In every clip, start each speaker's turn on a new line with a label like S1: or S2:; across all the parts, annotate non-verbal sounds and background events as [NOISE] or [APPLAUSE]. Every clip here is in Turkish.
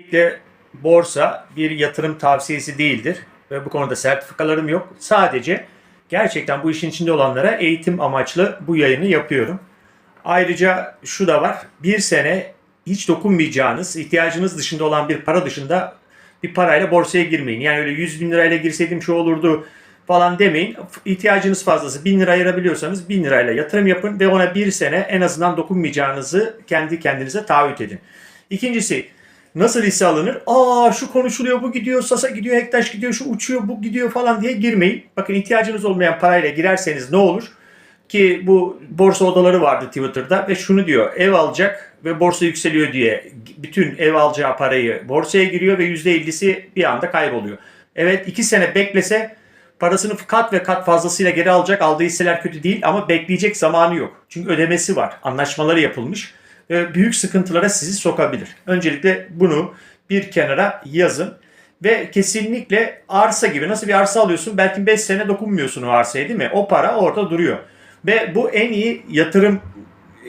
S1: Kesinlikle borsa bir yatırım tavsiyesi değildir ve bu konuda sertifikalarım yok. Sadece gerçekten bu işin içinde olanlara eğitim amaçlı bu yayını yapıyorum. Ayrıca şu da var. Bir sene hiç dokunmayacağınız, ihtiyacınız dışında olan bir para dışında bir parayla borsaya girmeyin. Yani öyle 100 bin lirayla girseydim şu olurdu falan demeyin. İhtiyacınız fazlası 1000 lira ayırabiliyorsanız 1000 lirayla yatırım yapın ve ona bir sene en azından dokunmayacağınızı kendi kendinize taahhüt edin. İkincisi nasıl hisse alınır? Aa şu konuşuluyor, bu gidiyor, Sasa gidiyor, Hektaş gidiyor, şu uçuyor, bu gidiyor falan diye girmeyin. Bakın ihtiyacınız olmayan parayla girerseniz ne olur? Ki bu borsa odaları vardı Twitter'da ve şunu diyor ev alacak ve borsa yükseliyor diye bütün ev alacağı parayı borsaya giriyor ve %50'si bir anda kayboluyor. Evet 2 sene beklese parasını kat ve kat fazlasıyla geri alacak. Aldığı hisseler kötü değil ama bekleyecek zamanı yok. Çünkü ödemesi var. Anlaşmaları yapılmış. Ve büyük sıkıntılara sizi sokabilir. Öncelikle bunu bir kenara yazın. Ve kesinlikle arsa gibi nasıl bir arsa alıyorsun belki 5 sene dokunmuyorsun o arsaya değil mi? O para orada duruyor. Ve bu en iyi yatırım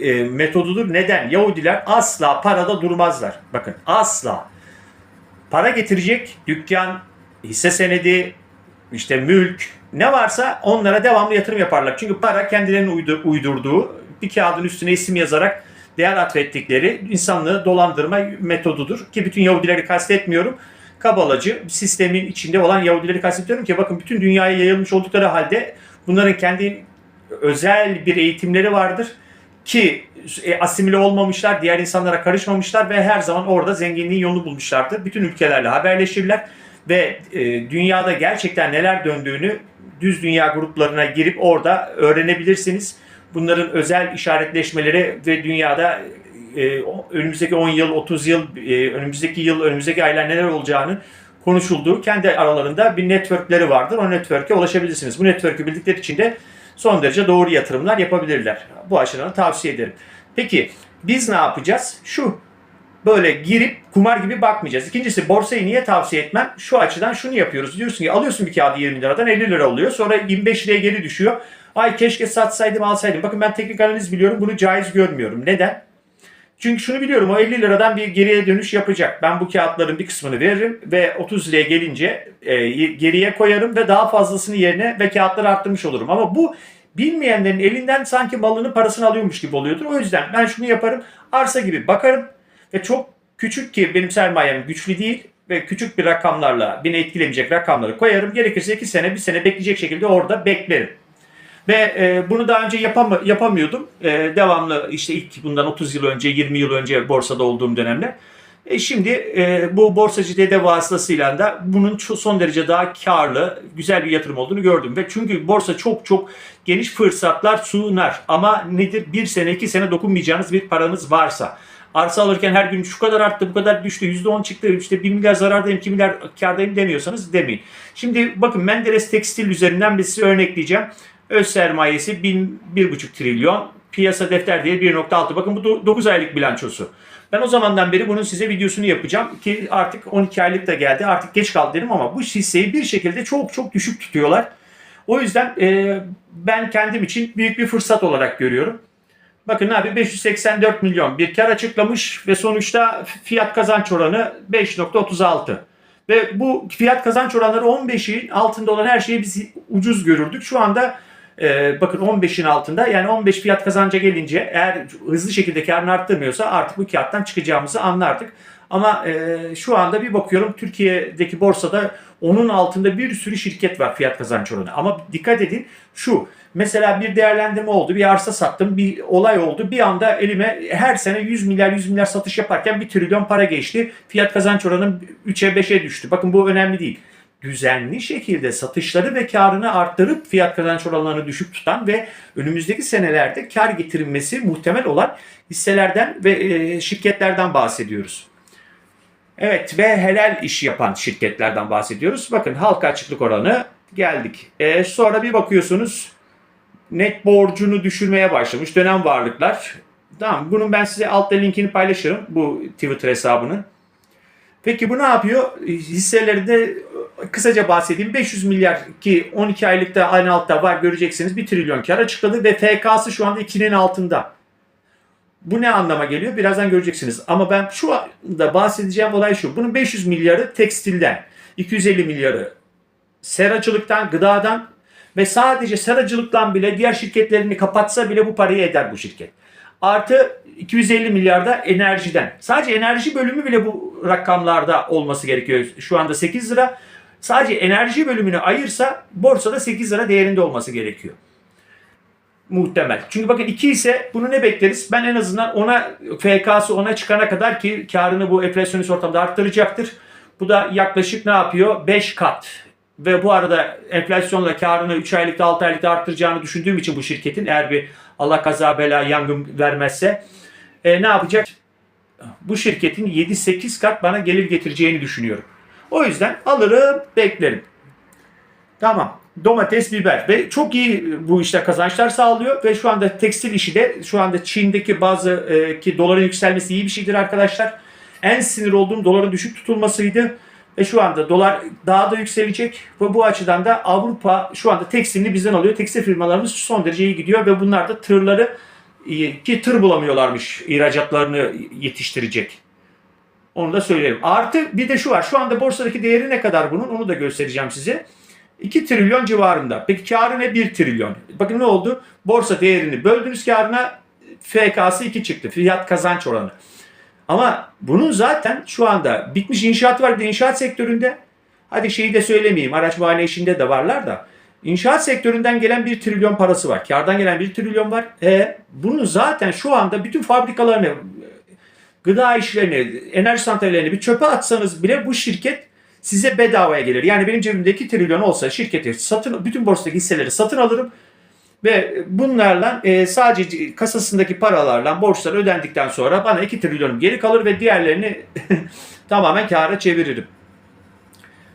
S1: e, metodudur. Neden? Yahudiler asla parada durmazlar. Bakın asla. Para getirecek dükkan, hisse senedi, işte mülk ne varsa onlara devamlı yatırım yaparlar. Çünkü para kendilerinin uydu- uydurduğu bir kağıdın üstüne isim yazarak değer atfettikleri insanlığı dolandırma metodudur. Ki bütün Yahudileri kastetmiyorum. Kabalacı sistemin içinde olan Yahudileri kastediyorum ki bakın bütün dünyaya yayılmış oldukları halde bunların kendi özel bir eğitimleri vardır ki e, asimile olmamışlar, diğer insanlara karışmamışlar ve her zaman orada zenginliğin yolunu bulmuşlardır. Bütün ülkelerle haberleşirler ve e, dünyada gerçekten neler döndüğünü düz dünya gruplarına girip orada öğrenebilirsiniz. Bunların özel işaretleşmeleri ve dünyada e, önümüzdeki 10 yıl, 30 yıl, e, önümüzdeki yıl, önümüzdeki aylar neler olacağını konuşulduğu kendi aralarında bir networkleri vardır. O network'e ulaşabilirsiniz. Bu network'ü bildikleri için de son derece doğru yatırımlar yapabilirler. Bu açıdan tavsiye ederim. Peki biz ne yapacağız? Şu böyle girip kumar gibi bakmayacağız. İkincisi borsayı niye tavsiye etmem? Şu açıdan şunu yapıyoruz. Diyorsun ki alıyorsun bir kağıdı 20 liradan 50 lira oluyor. Sonra 25 liraya geri düşüyor. Ay keşke satsaydım alsaydım. Bakın ben teknik analiz biliyorum. Bunu caiz görmüyorum. Neden? Çünkü şunu biliyorum o 50 liradan bir geriye dönüş yapacak. Ben bu kağıtların bir kısmını veririm ve 30 liraya gelince e, geriye koyarım ve daha fazlasını yerine ve kağıtları arttırmış olurum. Ama bu bilmeyenlerin elinden sanki malını parasını alıyormuş gibi oluyordur. O yüzden ben şunu yaparım. Arsa gibi bakarım ve çok küçük ki benim sermayem güçlü değil ve küçük bir rakamlarla beni etkilemeyecek rakamları koyarım. Gerekirse 2 sene 1 sene bekleyecek şekilde orada beklerim. Ve e, bunu daha önce yapam yapamıyordum. E, devamlı işte ilk bundan 30 yıl önce 20 yıl önce borsada olduğum dönemde. E, şimdi e, bu borsacı dede vasıtasıyla da bunun son derece daha karlı, güzel bir yatırım olduğunu gördüm. Ve çünkü borsa çok çok geniş fırsatlar sunar. Ama nedir? Bir sene iki sene dokunmayacağınız bir paranız varsa. Arsa alırken her gün şu kadar arttı, bu kadar düştü, %10 çıktı, işte 1 milyar zarardayım, 2 milyar kardayım demiyorsanız demeyin. Şimdi bakın Menderes Tekstil üzerinden bir size örnekleyeceğim. Öz sermayesi 1, 1,5 trilyon, piyasa defter değeri 1.6. Bakın bu 9 aylık bilançosu. Ben o zamandan beri bunun size videosunu yapacağım ki artık 12 aylık da geldi. Artık geç kaldı dedim ama bu hisseyi bir şekilde çok çok düşük tutuyorlar. O yüzden e, ben kendim için büyük bir fırsat olarak görüyorum. Bakın abi 584 milyon bir kar açıklamış ve sonuçta fiyat kazanç oranı 5.36. Ve bu fiyat kazanç oranları 15'in altında olan her şeyi biz ucuz görürdük. Şu anda e, bakın 15'in altında yani 15 fiyat kazanca gelince eğer hızlı şekilde karını arttırmıyorsa artık bu kağıttan çıkacağımızı anlardık. Ama e, şu anda bir bakıyorum Türkiye'deki borsada onun altında bir sürü şirket var fiyat kazanç oranı. Ama dikkat edin şu mesela bir değerlendirme oldu bir arsa sattım bir olay oldu bir anda elime her sene 100 milyar 100 milyar satış yaparken bir trilyon para geçti. Fiyat kazanç oranım 3'e 5'e düştü. Bakın bu önemli değil düzenli şekilde satışları ve karını arttırıp fiyat kazanç oranlarını düşük tutan ve önümüzdeki senelerde kar getirilmesi muhtemel olan hisselerden ve e, şirketlerden bahsediyoruz. Evet ve helal iş yapan şirketlerden bahsediyoruz. Bakın halka açıklık oranı geldik. E, sonra bir bakıyorsunuz net borcunu düşürmeye başlamış dönem varlıklar. Tamam bunun ben size altta linkini paylaşırım bu Twitter hesabının. Peki bu ne yapıyor? Hisseleri de kısaca bahsedeyim. 500 milyar ki 12 aylıkta aynı altta var göreceksiniz. 1 trilyon kar açıkladı ve FK'sı şu anda 2'nin altında. Bu ne anlama geliyor? Birazdan göreceksiniz. Ama ben şu anda bahsedeceğim olay şu. Bunun 500 milyarı tekstilden, 250 milyarı seracılıktan, gıdadan ve sadece seracılıktan bile diğer şirketlerini kapatsa bile bu parayı eder bu şirket. Artı 250 milyarda enerjiden. Sadece enerji bölümü bile bu rakamlarda olması gerekiyor. Şu anda 8 lira. Sadece enerji bölümünü ayırsa borsada 8 lira değerinde olması gerekiyor. Muhtemel. Çünkü bakın 2 ise bunu ne bekleriz? Ben en azından ona FK'sı ona çıkana kadar ki karını bu enflasyonist ortamda arttıracaktır. Bu da yaklaşık ne yapıyor? 5 kat. Ve bu arada enflasyonla karını 3 aylıkta 6 aylıkta arttıracağını düşündüğüm için bu şirketin eğer bir Allah kaza bela yangın vermezse e, ne yapacak? Bu şirketin 7-8 kat bana gelir getireceğini düşünüyorum. O yüzden alırım beklerim. Tamam. Domates, biber ve çok iyi bu işte kazançlar sağlıyor ve şu anda tekstil işi de şu anda Çin'deki bazı e, ki doların yükselmesi iyi bir şeydir arkadaşlar. En sinir olduğum doların düşük tutulmasıydı. Ve şu anda dolar daha da yükselecek ve bu açıdan da Avrupa şu anda tekstilini bizden alıyor. Tekstil firmalarımız son derece iyi gidiyor ve bunlar da tırları e, ki tır bulamıyorlarmış ihracatlarını yetiştirecek. Onu da söyleyelim. Artı bir de şu var. Şu anda borsadaki değeri ne kadar bunun onu da göstereceğim size. 2 trilyon civarında. Peki karı ne? 1 trilyon. Bakın ne oldu? Borsa değerini böldünüz karına FK'sı 2 çıktı. Fiyat kazanç oranı. Ama bunun zaten şu anda bitmiş inşaat var bir inşaat sektöründe. Hadi şeyi de söylemeyeyim. Araç muayene işinde de varlar da. İnşaat sektöründen gelen 1 trilyon parası var. Kardan gelen 1 trilyon var. E, bunun zaten şu anda bütün fabrikalarını, gıda işlerini, enerji santrallerini bir çöpe atsanız bile bu şirket size bedavaya gelir. Yani benim cebimdeki trilyon olsa şirketi satın bütün borsadaki hisseleri satın alırım ve bunlarla e, sadece kasasındaki paralarla borçlar ödendikten sonra bana 2 trilyonum geri kalır ve diğerlerini [LAUGHS] tamamen kâra çeviririm.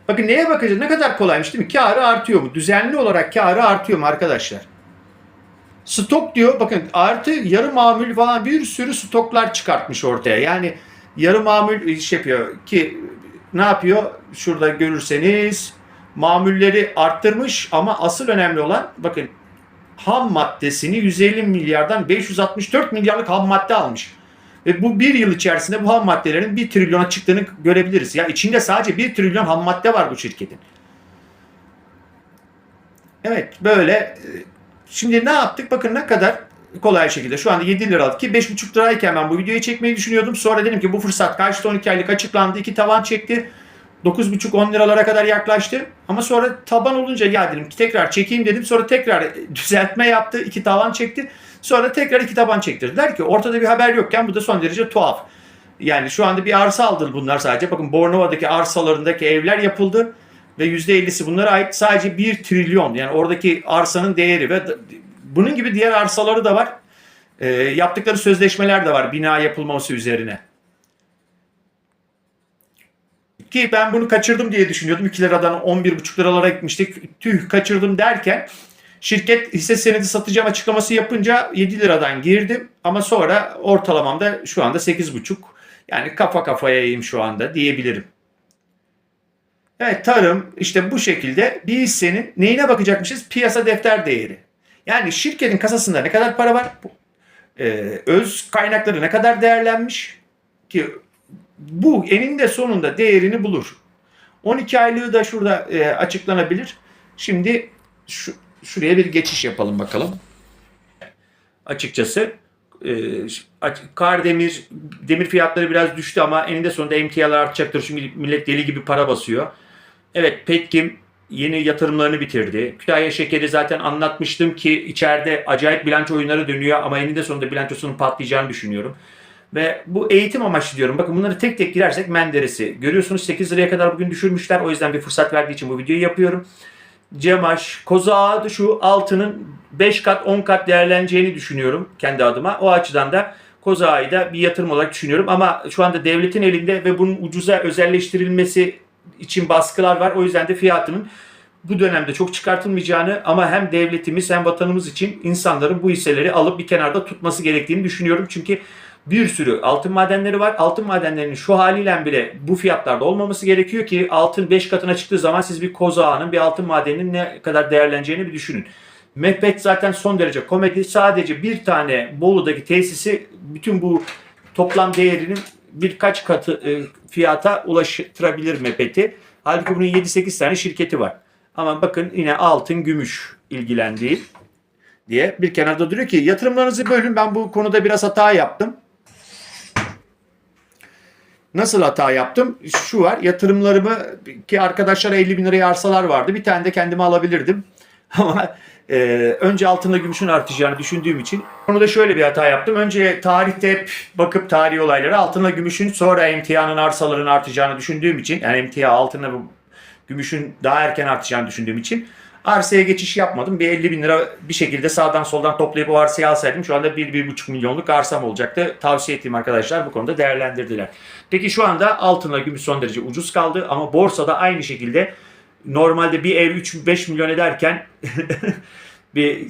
S1: Bakın neye bakacağız? Ne kadar kolaymış değil mi? Kârı artıyor mu? Düzenli olarak kârı artıyor mu arkadaşlar? Stok diyor bakın artı yarı mamül falan bir sürü stoklar çıkartmış ortaya. Yani yarı mamül iş yapıyor ki ne yapıyor? Şurada görürseniz mamulleri arttırmış ama asıl önemli olan bakın ham maddesini 150 milyardan 564 milyarlık ham madde almış. Ve bu bir yıl içerisinde bu ham maddelerin 1 trilyona çıktığını görebiliriz. Ya içinde sadece 1 trilyon ham madde var bu şirketin. Evet böyle. Şimdi ne yaptık? Bakın ne kadar kolay şekilde. Şu anda 7 lira aldık ki 5,5 lirayken ben bu videoyu çekmeyi düşünüyordum. Sonra dedim ki bu fırsat kaçtı 12 aylık açıklandı. iki tavan çekti. 9,5-10 liralara kadar yaklaştı. Ama sonra taban olunca ya dedim ki tekrar çekeyim dedim. Sonra tekrar [LAUGHS] düzeltme yaptı. iki tavan çekti. Sonra tekrar iki taban çektirdiler ki ortada bir haber yokken bu da son derece tuhaf. Yani şu anda bir arsa aldı bunlar sadece. Bakın Bornova'daki arsalarındaki evler yapıldı. Ve %50'si bunlara ait sadece 1 trilyon. Yani oradaki arsanın değeri ve bunun gibi diğer arsaları da var. E, yaptıkları sözleşmeler de var bina yapılması üzerine. Ki ben bunu kaçırdım diye düşünüyordum. 2 liradan 11,5 liralara gitmiştik. Tüh kaçırdım derken şirket hisse senedi satacağım açıklaması yapınca 7 liradan girdim. Ama sonra ortalamamda şu anda 8,5. Yani kafa kafayayım şu anda diyebilirim. Evet tarım işte bu şekilde bir hissenin neyine bakacakmışız? Piyasa defter değeri. Yani şirketin kasasında ne kadar para var? Ee, öz kaynakları ne kadar değerlenmiş? Ki bu eninde sonunda değerini bulur. 12 aylığı da şurada e, açıklanabilir. Şimdi şu, şuraya bir geçiş yapalım bakalım. Açıkçası e, Kardemir demir fiyatları biraz düştü ama eninde sonunda emtialar artacaktır. Çünkü millet deli gibi para basıyor. Evet Petkim yeni yatırımlarını bitirdi. Kütahya Şekeri zaten anlatmıştım ki içeride acayip bilanço oyunları dönüyor ama eninde sonunda bilançosunun patlayacağını düşünüyorum. Ve bu eğitim amaçlı diyorum. Bakın bunları tek tek girersek Menderes'i. Görüyorsunuz 8 liraya kadar bugün düşürmüşler. O yüzden bir fırsat verdiği için bu videoyu yapıyorum. Cemaş, Kozağı şu altının 5 kat 10 kat değerleneceğini düşünüyorum kendi adıma. O açıdan da Kozağı'yı da bir yatırım olarak düşünüyorum. Ama şu anda devletin elinde ve bunun ucuza özelleştirilmesi için baskılar var. O yüzden de fiyatının bu dönemde çok çıkartılmayacağını ama hem devletimiz hem vatanımız için insanların bu hisseleri alıp bir kenarda tutması gerektiğini düşünüyorum. Çünkü bir sürü altın madenleri var. Altın madenlerinin şu haliyle bile bu fiyatlarda olmaması gerekiyor ki altın 5 katına çıktığı zaman siz bir kozağının bir altın madeninin ne kadar değerleneceğini bir düşünün. Mehmet zaten son derece komedi. Sadece bir tane Bolu'daki tesisi bütün bu toplam değerinin birkaç katı e, fiyata ulaştırabilir Mepet'i. Halbuki bunun 7-8 tane şirketi var. Ama bakın yine altın, gümüş ilgilendiği diye bir kenarda duruyor ki yatırımlarınızı bölün. Ben bu konuda biraz hata yaptım. Nasıl hata yaptım? Şu var yatırımlarımı ki arkadaşlara 50 bin liraya arsalar vardı. Bir tane de kendime alabilirdim. [LAUGHS] Ama e, önce altınla gümüşün artacağını düşündüğüm için onu da şöyle bir hata yaptım. Önce tarihte hep bakıp tarihi olaylara altınla gümüşün sonra emtianın arsaların artacağını düşündüğüm için yani emtia altınla bu gümüşün daha erken artacağını düşündüğüm için arsaya geçiş yapmadım. Bir 50 bin lira bir şekilde sağdan soldan toplayıp o arsayı alsaydım şu anda 1-1,5 milyonluk arsam olacaktı. Tavsiye ettiğim arkadaşlar bu konuda değerlendirdiler. Peki şu anda altınla gümüş son derece ucuz kaldı ama borsada aynı şekilde normalde bir ev 3-5 milyon ederken [LAUGHS] bir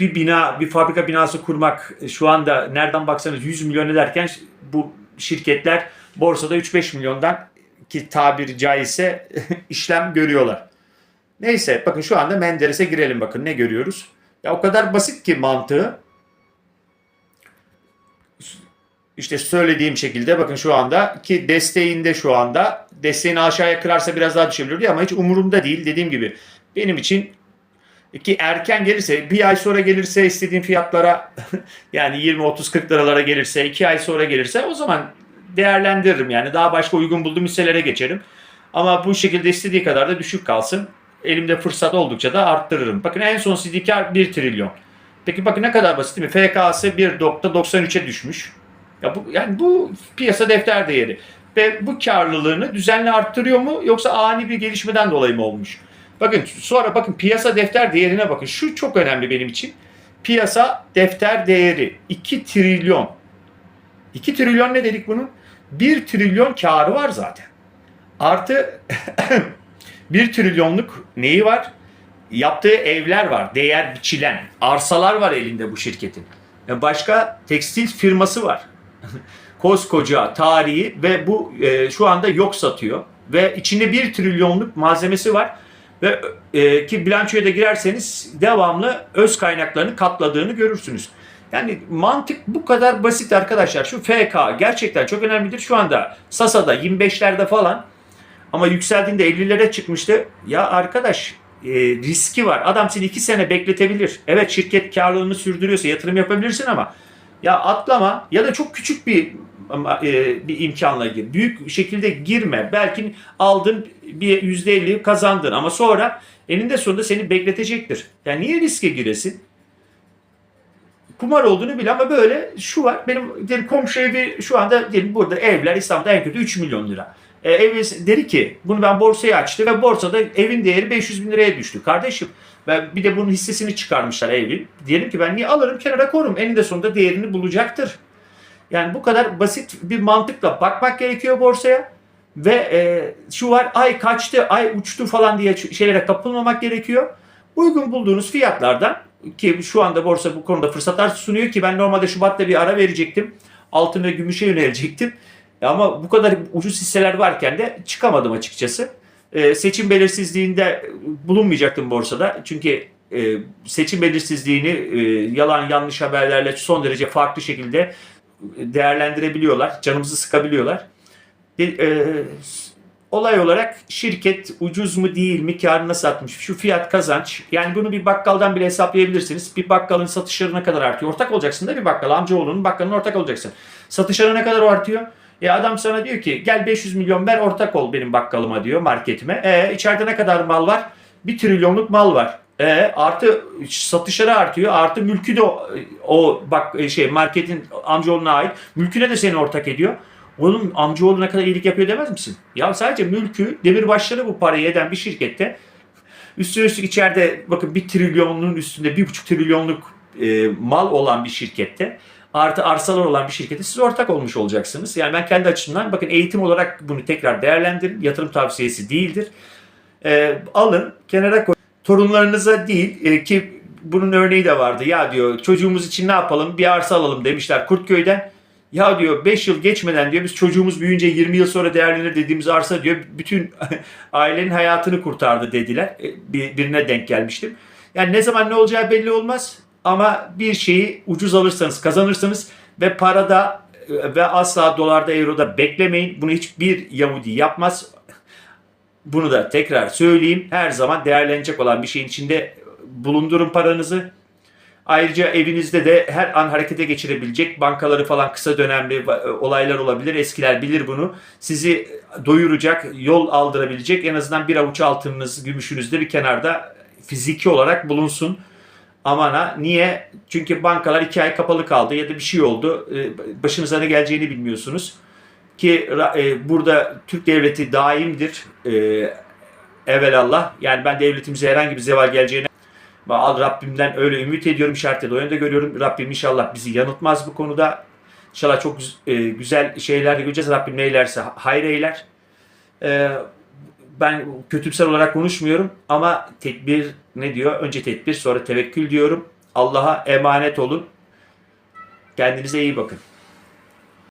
S1: bir bina, bir fabrika binası kurmak şu anda nereden baksanız 100 milyon ederken bu şirketler borsada 3-5 milyondan ki tabiri caizse [LAUGHS] işlem görüyorlar. Neyse bakın şu anda Menderes'e girelim bakın ne görüyoruz. Ya o kadar basit ki mantığı. İşte söylediğim şekilde bakın şu anda ki desteğinde şu anda desteğini aşağıya kırarsa biraz daha düşebilirdi ama hiç umurumda değil. Dediğim gibi benim için ki erken gelirse bir ay sonra gelirse istediğim fiyatlara [LAUGHS] yani 20 30 40 liralara gelirse iki ay sonra gelirse o zaman değerlendiririm yani daha başka uygun bulduğum hisselere geçerim. Ama bu şekilde istediği kadar da düşük kalsın. Elimde fırsat oldukça da arttırırım. Bakın en son CDK 1 trilyon. Peki bakın ne kadar basit değil mi? FK'sı 1.93'e düşmüş. Ya bu yani bu piyasa defter değeri ve bu karlılığını düzenli arttırıyor mu yoksa ani bir gelişmeden dolayı mı olmuş? Bakın sonra bakın piyasa defter değerine bakın. Şu çok önemli benim için. Piyasa defter değeri 2 trilyon. 2 trilyon ne dedik bunun? 1 trilyon karı var zaten. Artı [CLEARS THROAT] 1 trilyonluk neyi var? Yaptığı evler var. Değer biçilen. Arsalar var elinde bu şirketin. Başka tekstil firması var. [LAUGHS] Koskoca tarihi ve bu e, şu anda yok satıyor. Ve içinde 1 trilyonluk malzemesi var. Ve e, ki bilançoya da girerseniz devamlı öz kaynaklarını katladığını görürsünüz. Yani mantık bu kadar basit arkadaşlar. Şu FK gerçekten çok önemlidir. Şu anda Sasa'da 25'lerde falan ama yükseldiğinde 50'lere çıkmıştı. Ya arkadaş e, riski var. Adam seni 2 sene bekletebilir. Evet şirket karlılığını sürdürüyorsa yatırım yapabilirsin ama ya atlama ya da çok küçük bir e, bir imkanla gir. Büyük şekilde girme. Belki aldın bir %50 kazandın ama sonra eninde sonunda seni bekletecektir. Yani niye riske giresin? kumar olduğunu bil ama böyle şu var. Benim diyelim komşu evi şu anda diyelim burada evler İstanbul'da en kötü 3 milyon lira. E, evi dedi ki bunu ben borsaya açtı ve borsada evin değeri 500 bin liraya düştü. Kardeşim ben bir de bunun hissesini çıkarmışlar evin. Diyelim ki ben niye alırım kenara korum. Eninde sonunda değerini bulacaktır. Yani bu kadar basit bir mantıkla bakmak gerekiyor borsaya. Ve e, şu var ay kaçtı, ay uçtu falan diye şeylere kapılmamak gerekiyor. Uygun bulduğunuz fiyatlardan ki şu anda borsa bu konuda fırsatlar sunuyor ki ben normalde Şubat'ta bir ara verecektim. Altın ve gümüşe yönelecektim. Ama bu kadar ucuz hisseler varken de çıkamadım açıkçası. Ee, seçim belirsizliğinde bulunmayacaktım borsada. Çünkü e, seçim belirsizliğini e, yalan yanlış haberlerle son derece farklı şekilde değerlendirebiliyorlar. Canımızı sıkabiliyorlar. Bir, e, olay olarak şirket ucuz mu değil mi karına satmış şu fiyat kazanç yani bunu bir bakkaldan bile hesaplayabilirsiniz bir bakkalın satışları ne kadar artıyor ortak olacaksın da bir bakkal amcaoğlunun bakkalına ortak olacaksın satışları ne kadar artıyor e adam sana diyor ki gel 500 milyon ver ortak ol benim bakkalıma diyor marketime. E içeride ne kadar mal var? 1 trilyonluk mal var. E, artı satışları artıyor. Artı mülkü de o, o bak şey marketin amcaoğluna ait. Mülküne de seni ortak ediyor? Onun amcaoğlu ne kadar iyilik yapıyor demez misin? Ya sadece mülkü demirbaşları bu parayı eden bir şirkette üstüne üstlük içeride bakın bir trilyonun üstünde bir buçuk trilyonluk e, mal olan bir şirkette artı arsalar olan bir şirkette siz ortak olmuş olacaksınız. Yani ben kendi açımdan bakın eğitim olarak bunu tekrar değerlendirin. Yatırım tavsiyesi değildir. E, alın kenara koyun. Torunlarınıza değil e, ki bunun örneği de vardı. Ya diyor çocuğumuz için ne yapalım bir arsa alalım demişler Kurtköy'den. Ya diyor 5 yıl geçmeden diyor biz çocuğumuz büyüyünce 20 yıl sonra değerlenir dediğimiz arsa diyor bütün [LAUGHS] ailenin hayatını kurtardı dediler. E, Bir, birine denk gelmiştim. Yani ne zaman ne olacağı belli olmaz ama bir şeyi ucuz alırsanız kazanırsanız Ve parada ve asla dolarda euroda beklemeyin. Bunu hiçbir Yahudi yapmaz. Bunu da tekrar söyleyeyim. Her zaman değerlenecek olan bir şeyin içinde bulundurun paranızı. Ayrıca evinizde de her an harekete geçirebilecek bankaları falan kısa dönemli e, olaylar olabilir. Eskiler bilir bunu. Sizi doyuracak, yol aldırabilecek en azından bir avuç altınınız, gümüşünüz de bir kenarda fiziki olarak bulunsun. Aman ha. Niye? Çünkü bankalar iki ay kapalı kaldı ya da bir şey oldu. E, Başınıza ne geleceğini bilmiyorsunuz. Ki e, burada Türk devleti daimdir. E, evelallah. Yani ben devletimize herhangi bir zeval geleceğine ve al Rabbimden öyle ümit ediyorum. Şartı da önünde görüyorum. Rabbim inşallah bizi yanıltmaz bu konuda. İnşallah çok e, güzel şeyler de göreceğiz. Rabbim neylerse hayır eyler. Ben kötümser olarak konuşmuyorum ama tedbir ne diyor? Önce tedbir sonra tevekkül diyorum. Allah'a emanet olun. Kendinize iyi bakın.